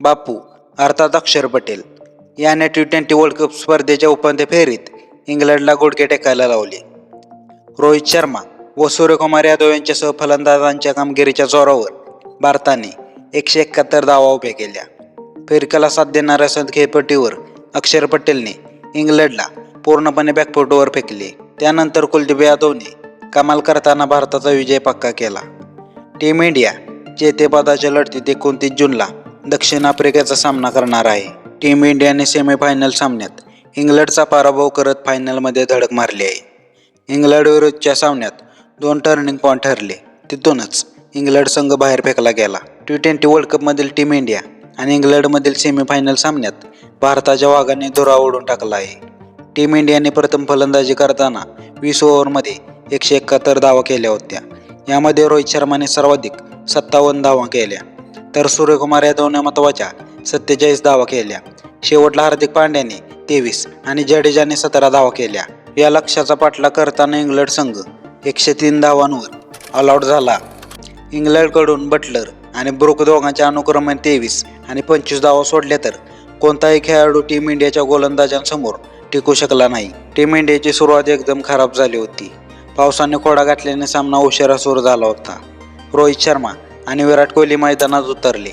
बापू अर्थात अक्षर पटेल याने टी ट्वेंटी वर्ल्ड कप स्पर्धेच्या उपांत्य फेरीत इंग्लंडला गुडघे टेकायला लावले. रोहित शर्मा व सूर्यकुमार यादव यांच्यासह फलंदाजांच्या कामगिरीच्या जोरावर भारताने एकशे एकाहत्तर धावा उभ्या केल्या. फिरकाला साथ देणाऱ्या संत खेळपट्टीवर अक्षर पटेलने इंग्लंडला पूर्णपणे बॅकफुटवर फेकले. त्यानंतर कुलदीप यादवने कमाल करताना भारताचा विजय पक्का केला. टीम इंडिया जेतेपदाच्या लढतीत एकोणतीस जूनला दक्षिण आफ्रिकेचा सामना करणार आहे. टीम इंडियाने सेमीफायनल सामन्यात इंग्लंडचा पराभव करत फायनलमध्ये धडक मारली आहे. इंग्लंड विरुद्धच्या सामन्यात दोन टर्निंग पॉईंट ठरले. तिथूनच इंग्लंड संघ बाहेर फेकला गेला. टी ट्वेंटी वर्ल्ड कपमधील टीम इंडिया आणि इंग्लंडमधील सेमीफायनल सामन्यात भारताच्या वाघाने धुरा ओढून टाकला आहे. टीम इंडियाने प्रथम फलंदाजी करताना वीस ओव्हरमध्ये एकशे एकाहत्तर धावा केल्या होत्या. यामध्ये रोहित शर्माने सर्वाधिक सत्तावन्न धावा केल्या. तर सूर्यकुमार यादवने महत्त्वाच्या सत्तेचाळीस धावा केल्या. शेवटला हार्दिक पांड्याने तेवीस आणि जडेजाने सतरा धावा केल्या. या लक्ष्याचा पाठला करताना इंग्लंड संघ एकशे तीन धावांवर ऑलआउट झाला. इंग्लंडकडून बटलर आणि ब्रुक दोघांच्या अनुक्रमे तेवीस आणि पंचवीस धावा सोडल्या तर कोणताही खेळाडू टीम इंडियाच्या गोलंदाजांसमोर टिकू शकला नाही. टीम इंडियाची सुरुवात एकदम खराब झाली होती. पावसाने खोडा घातल्याने सामना उशिरा सुरू झाला होता. रोहित शर्मा आणि विराट कोहली मैदानात उतरले.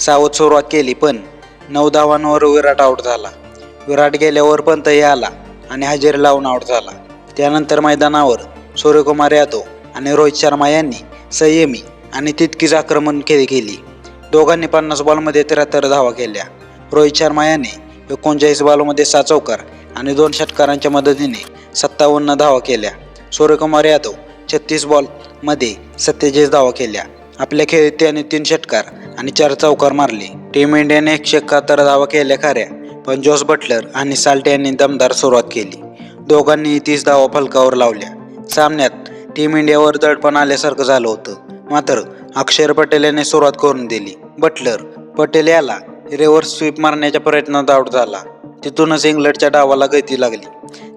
सावध सुरुवात केली पण नऊ धावांवर विराट आऊट झाला. विराट गेल्यावर पंतही आला आणि हजेरी लावून आऊट झाला. त्यानंतर मैदानावर सूर्यकुमार यादव आणि रोहित शर्मा यांनी संयमी आणि तितकीच आक्रमण केली केली. दोघांनी पन्नास बॉलमध्ये त्र्याहत्तर धावा केल्या. रोहित शर्मा याने एकोणचाळीस बॉलमध्ये सहा चौकार आणि दोन षटकारांच्या मदतीने सत्तावन्न धावा केल्या. सूर्यकुमार यादव छत्तीस बॉलमध्ये सत्तेचाळीस धावा केल्या. आपल्या खेळीत त्याने तीन षटकार आणि चार चौकार मारले. टीम इंडियाने एकशे एकाहत्तर धावा केल्या खऱ्या पण जोस बटलर आणि साल्टे यांनी दमदार सुरुवात केली. दोघांनी तीस धावा फलकावर लावल्या. सामन्यात टीम इंडियावर दडपण आल्यासारखं झालं होतं. मात्र अक्षर पटेल याने सुरुवात करून दिली. बटलर पटेल याला रिव्हर्स स्वीप मारण्याच्या प्रयत्नात आऊट झाला. तिथूनच इंग्लंडच्या डावाला गती लागली.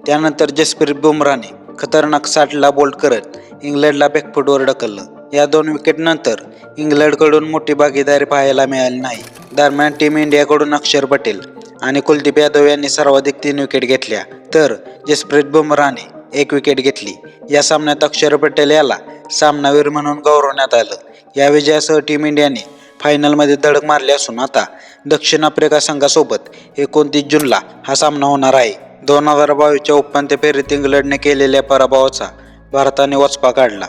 त्यानंतर जसप्रीत बुमराने खतरनाक साठला बोल्ट करत इंग्लंडला बॅकफुटवर ढकललं. या दोन विकेटनंतर इंग्लंडकडून मोठी भागीदारी पाहायला मिळाली नाही. दरम्यान टीम इंडियाकडून अक्षर पटेल आणि कुलदीप यादव यांनी सर्वाधिक तीन विकेट घेतल्या. तर जसप्रीत बुमराहने एक विकेट घेतली. या सामन्यात अक्षर पटेल याला सामनावीर म्हणून गौरवण्यात आलं. या विजयासह टीम इंडियाने फायनलमध्ये धडक मारली असून आता दक्षिण आफ्रिका संघासोबत एकोणतीस जूनला हा सामना होणार आहे. दोन हजार बावीसच्या उपांत्य फेरीत इंग्लंडने केलेल्या पराभवाचा भारताने वचपा काढला.